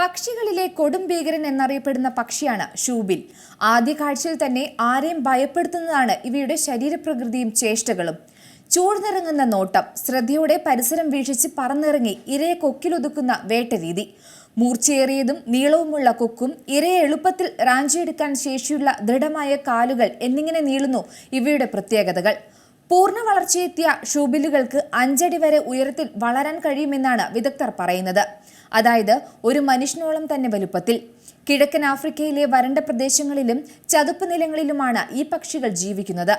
പക്ഷികളിലെ കൊടും ഭീകരൻ എന്നറിയപ്പെടുന്ന പക്ഷിയാണ് ഷൂബിൽ ആദ്യ കാഴ്ചയിൽ തന്നെ ആരെയും ഭയപ്പെടുത്തുന്നതാണ് ഇവയുടെ ശരീരപ്രകൃതിയും ചേഷ്ടകളും. ചൂഴ്ന്നിറങ്ങുന്ന നോട്ടം ശ്രദ്ധയോടെ പരിസരം വീക്ഷിച്ച് പറന്നിറങ്ങി ഇരയെ കൊക്കിലൊതുക്കുന്ന വേട്ടരീതി. മൂർച്ചയേറിയതും നീളവുമുള്ള കൊക്കും ഇരയെ എളുപ്പത്തിൽ റാഞ്ചിയെടുക്കാൻ ശേഷിയുള്ള ദൃഢമായ കാലുകൾ എന്നിങ്ങനെ നീളുന്നു ഇവയുടെ പ്രത്യേകതകൾ. പൂർണ വളർച്ചയെത്തിയ ഷൂബിലുകൾക്ക് അഞ്ചടി വരെ ഉയരത്തിൽ വളരാൻ കഴിയുമെന്നാണ് വിദഗ്ധർ പറയുന്നത്. അതായത് ഒരു മനുഷ്യനോളം തന്നെ വലുപ്പത്തിൽ. കിഴക്കൻ ആഫ്രിക്കയിലെ വരണ്ട പ്രദേശങ്ങളിലും ചതുപ്പ് നിലങ്ങളിലുമാണ് ഈ പക്ഷികൾ ജീവിക്കുന്നത്.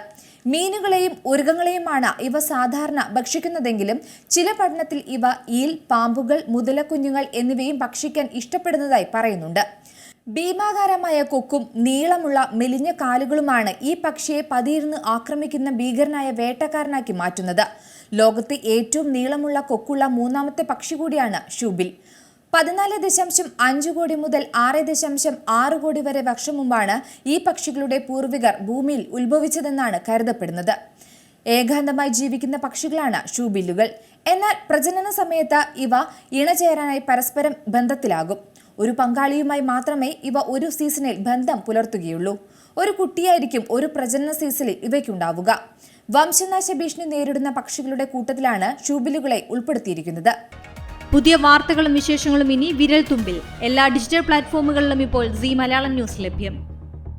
മീനുകളെയും ഉരുകങ്ങളെയുമാണ് ഇവ സാധാരണ ഭക്ഷിക്കുന്നതെങ്കിലും ചില പഠനത്തിൽ ഇവ ഈൽ പാമ്പുകൾ മുതലക്കുഞ്ഞുങ്ങൾ എന്നിവയും ഭക്ഷിക്കാൻ ഇഷ്ടപ്പെടുന്നതായി പറയുന്നുണ്ട്. ഭീമാകാരമായ കൊക്കും നീളമുള്ള മെലിഞ്ഞ കാലുകളുമാണ് ഈ പക്ഷിയെ പതിയിരുന്ന് ആക്രമിക്കുന്ന ഭീകരനായ വേട്ടക്കാരനാക്കി മാറ്റുന്നത്. ലോകത്തെ ഏറ്റവും നീളമുള്ള കൊക്കുള്ള മൂന്നാമത്തെ പക്ഷി കൂടിയാണ് ഷൂബിൽ പതിനാല് ദശാംശം അഞ്ച് കോടി മുതൽ ആറ് ദശാംശം ആറ് കോടി വരെ വർഷം മുമ്പാണ് ഈ പക്ഷികളുടെ പൂർവികർ ഭൂമിയിൽ ഉത്ഭവിച്ചതെന്നാണ് കരുതപ്പെടുന്നത്. ഏകാന്തമായി ജീവിക്കുന്ന പക്ഷികളാണ് ഷൂബില്ലുകൾ എന്നാൽ പ്രജനന സമയത്ത് ഇവ ഇണചേരാനായി പരസ്പരം ബന്ധത്തിലാകും. ഒരു പങ്കാളിയുമായി മാത്രമേ ഇവ ഒരു സീസണിൽ ബന്ധം പുലർത്തുകയുള്ളൂ. ഒരു കുട്ടിയായിരിക്കും ഒരു പ്രജനന സീസണിൽ ഇവയ്ക്കുണ്ടാവുക. വംശനാശ ഭീഷണി നേരിടുന്ന പക്ഷികളുടെ കൂട്ടത്തിലാണ് ഷൂബിലുകളെ ഉൾപ്പെടുത്തിയിരിക്കുന്നത്. പുതിയ വാർത്തകളും വിശേഷങ്ങളും ഇനി വിരൽ തുമ്പിൽ എല്ലാ ഡിജിറ്റൽ പ്ലാറ്റ്ഫോമുകളിലും ഇപ്പോൾ സി മലയാളം ന്യൂസ് ലഭ്യം.